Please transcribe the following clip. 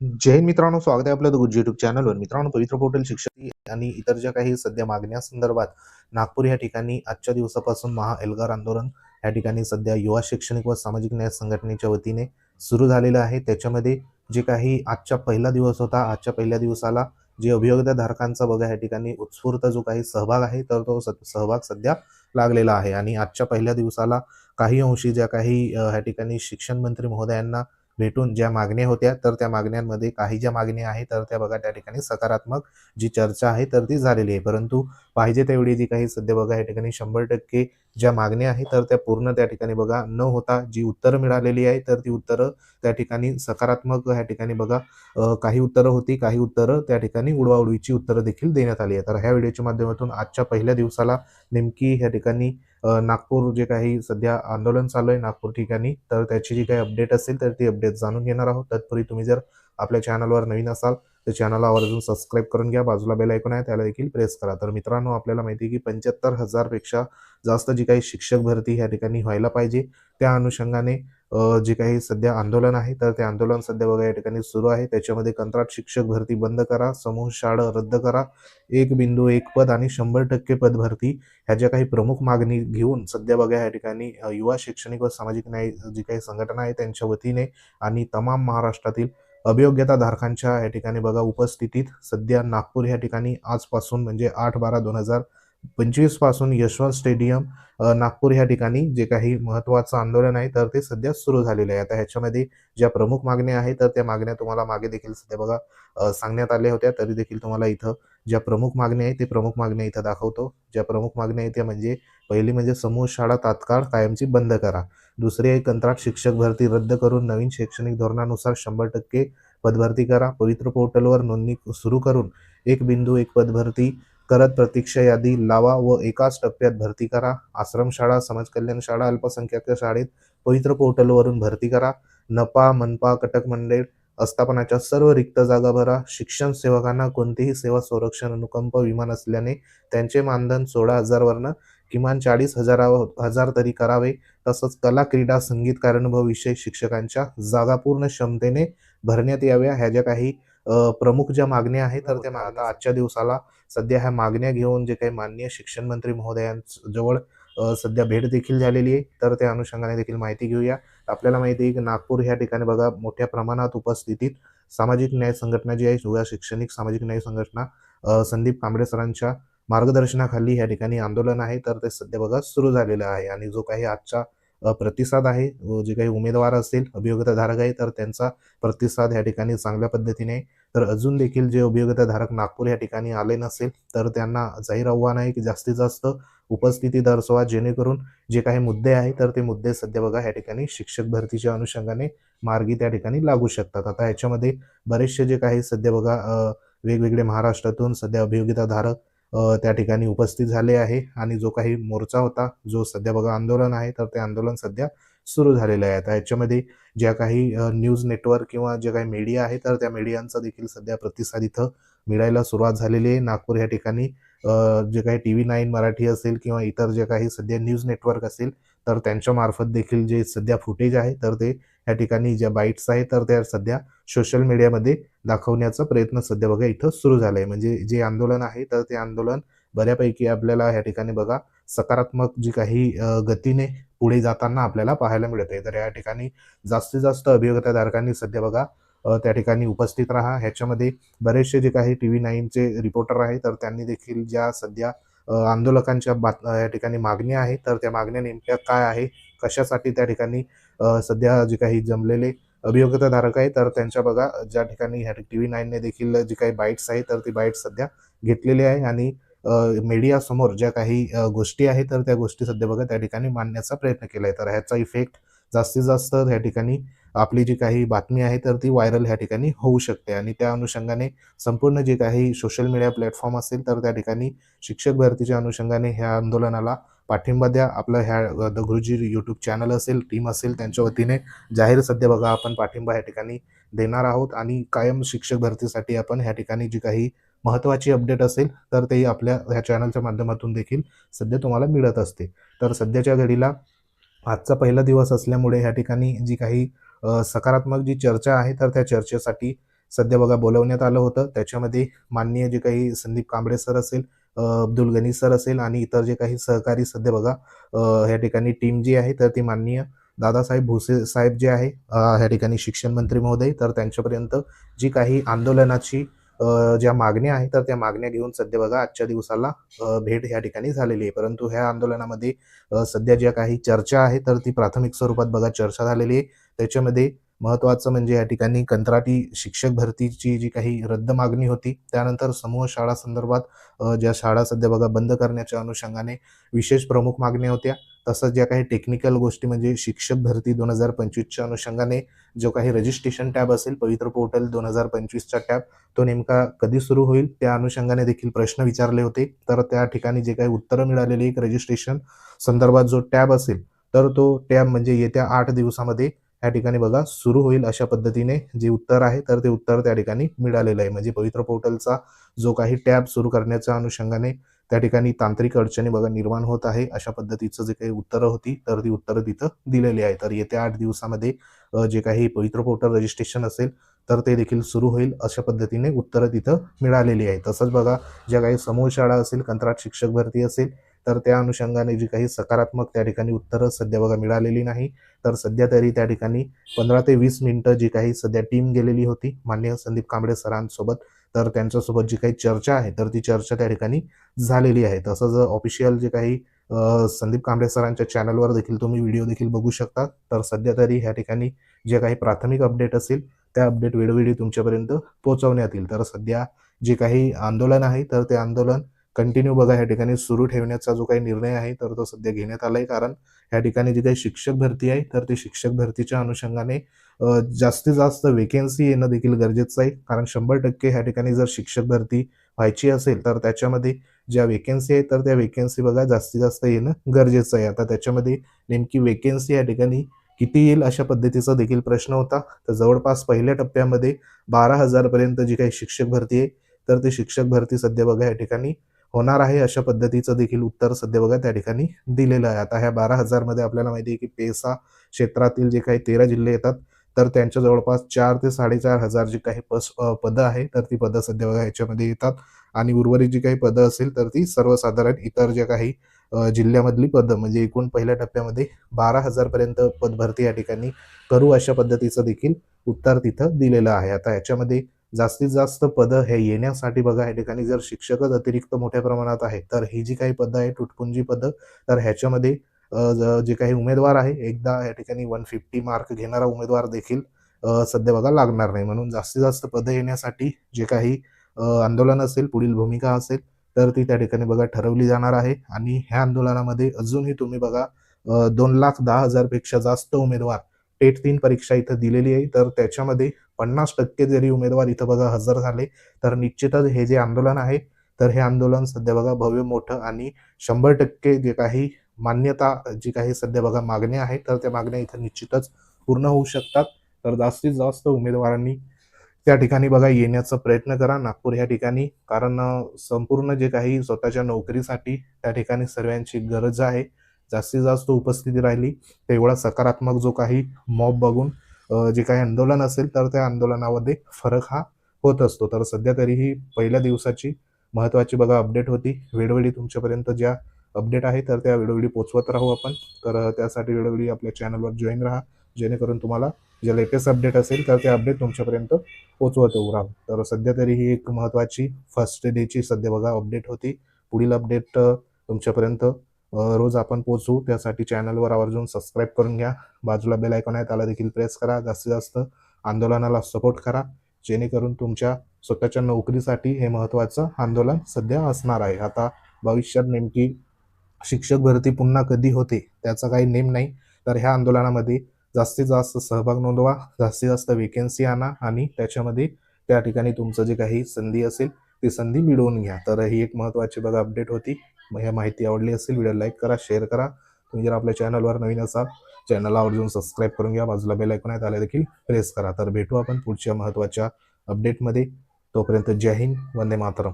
जैन मित्रांनो स्वागत आहे आपलं गुज युट्यूब चॅनलवर मित्रांनो पवित्र पोर्टल शिक्षक आणि इतर ज्या काही सध्या मागण्या संदर्भात नागपूर या ठिकाणी आजच्या दिवसापासून महा एल्गार आंदोलन या ठिकाणी सध्या युवा शैक्षणिक व सामाजिक न्याय संघटनेच्या वतीने सुरू झालेलं आहे. त्याच्यामध्ये जे काही आजचा पहिला दिवस होता आजच्या पहिल्या दिवसाला जे अभियोगिता धारकांचा बघा या ठिकाणी उत्स्फूर्त जो काही सहभाग आहे तर तो सहभाग सध्या लागलेला आहे. आणि आजच्या पहिल्या दिवसाला काही अंशी ज्या काही या ठिकाणी शिक्षण मंत्री महोदयांना भेटून ज्या मागण्या होत्या तर त्या मागण्यांमध्ये काही ज्या मागण्या आहेत तर त्या बघा त्या ठिकाणी सकारात्मक जी चर्चा आहे तर ती झालेली आहे. परंतु पाहिजे तेवढी जी काही सध्या बघा या ठिकाणी शंभर टक्के ज्या मागण्या आहेत तर त्या पूर्ण त्या ठिकाणी बघा न होता जी उत्तरं मिळालेली आहे तर ती उत्तरं त्या ठिकाणी सकारात्मक या ठिकाणी बघा काही उत्तरं होती काही उत्तरं त्या ठिकाणी उडवाउडवीची उत्तरं देखील देण्यात आली आहे तर ह्या व्हिडिओच्या माध्यमातून आजच्या पहिल्या दिवसाला नेमकी ह्या ठिकाणी नागपूर जे काही सध्या आंदोलन चालू आहे नागपूर ठिकाणी तर त्याची जी काही अपडेट असेल तर ती अपडेट जाणून घेणार आहोत. तत्पूर्वी तुम्ही जर आपल्या चॅनलवर नवीन असाल तर चॅनलला आवर्जून सबस्क्राईब करून घ्या. बाजूला बेल ऐकून आहे त्याला देखील प्रेस करा. तर मित्रांनो आपल्याला माहिती आहे की पंच्याहत्तर हजारपेक्षा जास्त जी काही शिक्षक भरती ह्या ठिकाणी व्हायला पाहिजे. त्या अनुषंगाने जे काही सध्या आंदोलन आहे तर ते आंदोलन सध्या बघा या ठिकाणी सुरू आहे. त्याच्यामध्ये कंत्राट शिक्षक भरती बंद करा समूह शाळा रद्द करा एक बिंदू एक पद आणि शंभर टक्के पद भरती. ह्या ज्या काही प्रमुख मागणी घेऊन सध्या बघा या ठिकाणी युवा शैक्षणिक व सामाजिक न्याय जी काही संघटना आहे त्यांच्या वतीने आणि तमाम महाराष्ट्रातील अभियोग्यता धारकांच्या या ठिकाणी बघा उपस्थितीत सध्या नागपूर या ठिकाणी आजपासून म्हणजे आठ बारा दोन हजार पंचवीसपासून यशवंत स्टेडियम नागपूर ह्या ठिकाणी जे काही महत्त्वाचं आंदोलन आहे तर ते सध्या सुरू झालेलं आहे. आता ह्याच्यामध्ये ज्या प्रमुख मागण्या आहेत तर त्या मागण्या तुम्हाला मागे देखील सध्या बघा सांगण्यात आल्या होत्या. तरी देखील तुम्हाला इथं ज्या प्रमुख मागण्या आहेत ते प्रमुख मागण्या इथं दाखवतो. ज्या प्रमुख मागण्या आहेत त्या म्हणजे पहिली म्हणजे समूह शाळा तात्काळ कायमची बंद करा. दुसरी आहे कंत्राट शिक्षक भरती रद्द करून नवीन शैक्षणिक धोरणानुसार शंभर टक्के पदभरती करा. पवित्र पोर्टलवर नोंदणी सुरू करून एक बिंदू एक पदभरती करत प्रतीक्षा यादी लावा व एकाच टप्प्यात भरती करा. आश्रमशाळा समाज कल्याण शाळा अल्पसंख्याक शाळेत पवित्र पोर्टलवरून भरती करा. नपा मनपा कटक मंडळ आस्थापनाच्या सर्व रिक्त जागा भरा. शिक्षण सेवकांना कोणतीही सेवा संरक्षण अनुकंप विमा नसल्याने त्यांचे मानधन सोळा हजारवरनं किमान चाळीस हजारा हजार तरी करावे. तसंच कला क्रीडा संगीत कार्यानुभव विषय शिक्षकांच्या जागा पूर्ण क्षमतेने भरण्यात याव्या. ह्या ज्या काही प्रमुख ज्या मागण्या आहेत तर त्या मा- आता आजच्या दिवसाला सध्या ह्या मागण्या घेऊन जे काही माननीय शिक्षण मंत्री महोदयांजवळ सध्या भेट देखील झालेली आहे तर त्या अनुषंगाने देखील माहिती घेऊया आपल्याला माहिती आहे की नागपूर ह्या ठिकाणी बघा मोठ्या प्रमाणात उपस्थितीत सामाजिक न्याय संघटना जी आहे युवा शैक्षणिक सामाजिक न्याय संघटना संदीप कांबळे सरांच्या मार्गदर्शनाखाली या ठिकाणी आंदोलन आहे तर ते सध्या बघा सुरू झालेलं आहे आणि जो काही आजचा प्रतिसाद आहे जे काही उमेदवार असतील अभियोगिता धारक आहे तर त्यांचा प्रतिसाद या ठिकाणी चांगल्या पद्धतीने. तर अजून देखील जे अभियोगिताधारक नागपूर या ठिकाणी आले नसेल तर त्यांना जाहीर आव्हान आहे की जास्तीत जास्त उपस्थिती दर्शवा जेणेकरून जे काही मुद्दे आहेत तर ते मुद्दे सध्या बघा या ठिकाणी शिक्षक भरतीच्या अनुषंगाने मार्गी त्या ठिकाणी लागू शकतात. आता ह्याच्यामध्ये बरेचसे जे काही सध्या बघा वेगवेगळे महाराष्ट्रातून सध्या अभियोगिताधारक त्या ठिकाणी उपस्थित झाले आहे आणि जो काही मोर्चा होता जो सध्या बघा आंदोलन आहे तर ते आंदोलन सध्या सुरू झालेलं आहे. आता याच्यामध्ये ज्या काही न्यूज नेटवर्क किंवा जे काही मीडिया आहे तर त्या मीडियांचा देखील सध्या प्रतिसाद इथं मिळायला सुरुवात झालेली आहे. नागपूर या ठिकाणी जे काही टी व्ही नाईन मराठी असेल किंवा इतर जे काही सध्या न्यूज नेटवर्क असेल तर त्यांच्यामार्फत देखील जे सध्या फुटेज आहे तर ते या ठिकाणी ज्या बाईट्स आहेत तर त्या सध्या सोशल मीडियामध्ये दाखवण्याचा प्रयत्न सध्या बघा इथं सुरू झाला आहे म्हणजे जे आंदोलन आहे तर ते आंदोलन बऱ्यापैकी आपल्याला या ठिकाणी बघा सकारात्मक जी काही गतीने पुढे जाताना आपल्याला पाहायला मिळत आहे. तर या ठिकाणी जास्तीत जास्त अभियोगताधारकांनी सध्या बघा त्या ठिकाणी उपस्थित राहा. ह्याच्यामध्ये बरेचसे जे काही टी व्ही नाईनचे रिपोर्टर आहे तर त्यांनी देखील ज्या सध्या आंदोलकांच्या बात या ठिकाणी मागण्या आहे. तर त्या मागण्या नेमक्या काय आहे? कशासाठी त्या ठिकाणी सध्या जे काही जमलेले अभियोगिताधारक आहे तर त्यांच्या बघा ज्या ठिकाणी ह्या टी व्ही नाईनने देखील जी काही बाईट्स आहे तर ती बाईट्स सध्या घेतलेली आहे. आणि मीडिया समोर ज्या काही गोष्टी आहेत तर त्या गोष्टी सध्या बघा त्या ठिकाणी मांडण्याचा प्रयत्न केला आहे तर ह्याचा इफेक्ट जास्तीत जास्त ह्या ठिकाणी आपली जी काही बातमी आहे तर ती व्हायरल ह्या ठिकाणी होऊ शकते. आणि त्या अनुषंगाने संपूर्ण जे काही सोशल मीडिया प्लॅटफॉर्म असेल तर त्या ठिकाणी शिक्षक भरतीच्या अनुषंगाने ह्या आंदोलनाला पाठिंबा द्या. आपलं ह्या द गुरुजी यूट्यूब चॅनल असेल टीम असेल त्यांच्या वतीने जाहीर सध्या बघा आपण पाठिंबा ह्या ठिकाणी देणार आहोत. आणि कायम शिक्षक भरतीसाठी आपण ह्या ठिकाणी जी काही महत्त्वाची अपडेट असेल तर तेही आपल्या ह्या चॅनलच्या माध्यमातून देखील सध्या तुम्हाला मिळत असते. तर सध्याच्या घडीला आजचा पहिला दिवस असल्यामुळे ह्या ठिकाणी जी काही सकारात्मक जी चर्चा आहे तर त्या चर्चेसाठी सध्या बघा बोलवण्यात आलं होतं. त्याच्यामध्ये माननीय जे काही संदीप कांबळे सर असेल अब्दुल गनी सर असेल आणि इतर जे काही सहकारी सध्या बघा ह्या ठिकाणी टीम जी आहे तर ती माननीय दादासाहेब भुसे साहेब जे आहे ह्या ठिकाणी शिक्षण मंत्री महोदय तर त्यांच्यापर्यंत जी काही आंदोलनाची ज्या मागण्या आहेत तर त्या मागण्या घेऊन सध्या बघा आजच्या दिवसाला भेट ह्या ठिकाणी झालेली आहे. परंतु ह्या आंदोलनामध्ये सध्या ज्या काही चर्चा आहे तर ती प्राथमिक स्वरूपात बघा चर्चा झालेली आहे. त्याच्यामध्ये महत्त्वाचं म्हणजे या ठिकाणी कंत्राटी शिक्षक भरतीची जी काही रद्द मागणी होती त्यानंतर समूह शाळा संदर्भात ज्या शाळा सध्या बघा बंद करण्याच्या अनुषंगाने विशेष प्रमुख मागण्या होत्या. तसंच ज्या काही टेक्निकल गोष्टी म्हणजे शिक्षक भरती दोन हजार पंचवीसच्या अनुषंगाने जो काही रजिस्ट्रेशन टॅब असेल पवित्र पोर्टल दोन हजार पंचवीसचा टॅब तो नेमका कधी सुरू होईल त्या अनुषंगाने देखील प्रश्न विचारले होते. तर त्या ठिकाणी जे काही उत्तरं मिळालेली एक रजिस्ट्रेशन संदर्भात जो टॅब असेल तर तो टॅब म्हणजे येत्या आठ दिवसामध्ये या ठिकाणी बघा सुरू होईल अशा पद्धतीने जे उत्तर आहे तर ते उत्तर त्या ठिकाणी मिळालेलं आहे. म्हणजे पवित्र पोर्टलचा जो काही टॅब सुरू करण्याच्या अनुषंगाने त्या ठिकाणी तांत्रिक अडचणी बघा निर्माण होत आहे अशा पद्धतीचं जे काही उत्तरं होती तर ती उत्तरं तिथं दिलेली आहे. तर येत्या आठ दिवसामध्ये जे काही पवित्र पोर्टल रजिस्ट्रेशन असेल तर ते देखील सुरू होईल अशा पद्धतीने उत्तरं तिथं मिळालेली आहे. तसंच बघा ज्या काही समूह शाळा असेल कंत्राट शिक्षक भरती असेल तर त्या अनुषंगाने जी काही सकारात्मक त्या ठिकाणी उत्तरं सध्या बघा मिळालेली नाही. तर सध्या तरी त्या ठिकाणी पंधरा ते वीस मिनिटं जी काही सध्या टीम गेलेली होती मान्य संदीप कांबळे सरांसोबत तर त्यांच्यासोबत जी काही चर्चा आहे तर ती चर्चा त्या ठिकाणी झालेली आहे. तसंच ऑफिशियल जे काही संदीप कांबळे सरांच्या चॅनलवर देखील तुम्ही व्हिडिओ देखील बघू शकता. तर सध्या तरी ह्या ठिकाणी जे काही प्राथमिक अपडेट असेल त्या अपडेट वेळोवेळी तुमच्यापर्यंत पोहोचवण्यात येईल. तर सध्या जे काही आंदोलन आहे तर ते आंदोलन कंटिन्यू बघा ह्या ठिकाणी सुरू ठेवण्याचा जो काही निर्णय आहे तर तो सध्या घेण्यात आला आहे कारण ह्या ठिकाणी जी काही शिक्षक भरती आहे तर ते शिक्षक भरतीच्या अनुषंगाने जास्तीत जास्त वेकेन्सी येणं देखील गरजेचं आहे. कारण शंभर टक्के ह्या ठिकाणी जर शिक्षक भरती व्हायची असेल तर त्याच्यामध्ये ज्या वेकेन्सी आहेत तर त्या वेकेन्सी बघा जास्तीत जास्त येणं गरजेचं आहे. आता त्याच्यामध्ये नेमकी वेकेन्सी या ठिकाणी किती येईल अशा पद्धतीचा देखील प्रश्न होता. तर जवळपास पहिल्या टप्प्यामध्ये बारा हजारपर्यंत जी काही शिक्षक भरती आहे तर ते शिक्षक भरती सध्या बघा या ठिकाणी होणार आहे अशा पद्धतीचं देखील उत्तर सध्या बघा त्या ठिकाणी दिलेलं आहे. आता ह्या बारा हजारमध्ये आपल्याला माहिती आहे की पेसा क्षेत्रातील जे काही तेरा जिल्हे येतात तर त्यांच्या जवळपास चार ते साडेचार हजार जी काही पस पदं आहे तर ती पदं सध्या बघा याच्यामध्ये येतात. आणि उर्वरित जी काही पदं असेल तर ती सर्वसाधारण इतर ज्या काही जिल्ह्यामधली पदं म्हणजे एकूण पहिल्या टप्प्यामध्ये बारा हजारपर्यंत पदभरती या ठिकाणी करू अशा पद्धतीचं देखील उत्तर तिथं दिलेलं आहे. आता याच्यामध्ये जास्तीत जास्त पदं हे येण्यासाठी बघा या ठिकाणी जर शिक्षकच अतिरिक्त मोठ्या प्रमाणात आहे तर ही जी काही पदं आहे तुटपुंजी पदं तर ह्याच्यामध्ये जे काही उमेदवार आहे एकदा या ठिकाणी वन फिफ्टी मार्क घेणारा उमेदवार देखील सध्या बघा लागणार नाही. म्हणून जास्तीत जास्त पदं येण्यासाठी जे काही आंदोलन असेल पुढील भूमिका असेल तर ती त्या ठिकाणी बघा ठरवली जाणार आहे. आणि ह्या आंदोलनामध्ये अजूनही तुम्ही बघा दोन लाख दहा हजारपेक्षा जास्त उमेदवार टेट तीन परीक्षा इथं दिलेली आहे. तर त्याच्यामध्ये पन्नास टक्के जरी उमेदवार इथं बघा हजर झाले तर निश्चितच हे जे आंदोलन आहे तर हे आंदोलन सध्या बघा भव्य मोठं आणि शंभर टक्के जे काही मान्यता जी काही सध्या बघा मागण्या आहेत तर त्या मागण्या इथं निश्चितच पूर्ण होऊ शकतात. तर जास्तीत जास्त उमेदवारांनी त्या ठिकाणी बघा येण्याचा प्रयत्न करा. नागपूर या ठिकाणी कारण संपूर्ण जे काही स्वतःच्या नोकरीसाठी त्या ठिकाणी सर्वांची गरज आहे. जास्तीत जास्त उपस्थिती राहिली तेवढा सकारात्मक जो काही मॉब बघून जे काही आंदोलन असेल तर त्या आंदोलनामध्ये फरक हा होत असतो. तर सध्या तरीही पहिल्या दिवसाची महत्त्वाची बघा अपडेट होती. वेळोवेळी तुमच्यापर्यंत ज्या अपडेट आहे तर त्या वेळोवेळी पोचवत राहू आपण. तर त्यासाठी वेळोवेळी आपल्या चॅनलवर जॉईन राहा. जेणेकरून तुम्हाला जे लेटेस्ट अपडेट असेल तर ते अपडेट तुमच्यापर्यंत पोचवत राहू. तर सध्या तरी ही एक महत्त्वाची फर्स्ट डेची सध्या बघा अपडेट होती. पुढील अपडेट तुमच्यापर्यंत रोज आपण पोचू. त्यासाठी चॅनलवर आवर्जून सबस्क्राईब करून घ्या. बाजूला बेल आयकॉन आहे त्याला देखील प्रेस करा. जास्तीत जास्त आंदोलनाला सपोर्ट करा. जेणेकरून तुमच्या स्वतःच्या नोकरीसाठी हे महत्त्वाचं आंदोलन सध्या असणार आहे. आता भविष्यात नेमकी शिक्षक भरती पुन्हा कधी होते त्याचा काही नेम नाही. तर ह्या आंदोलनामध्ये जास्तीत जास्त सहभाग नोंदवा. जास्तीत जास्त वेकेन्सी आणा आणि त्याच्यामध्ये त्या ठिकाणी तुमचं जे काही संधी असेल ती संधी मिळवून घ्या. तर ही एक महत्त्वाची बघा अपडेट होती. मग ह्या माहिती आवडली असेल व्हिडिओ लाईक करा शेअर करा. तुम्ही जर आपल्या चॅनलवर नवीन असाल चॅनलला आवर्जून सबस्क्राईब करून घ्या. बाजूला बेल ऐकून आहे त्याला देखील प्रेस करा. तर भेटू आपण पुढच्या महत्त्वाच्या अपडेटमध्ये तोपर्यंत जय हिंद वंदे मातरम.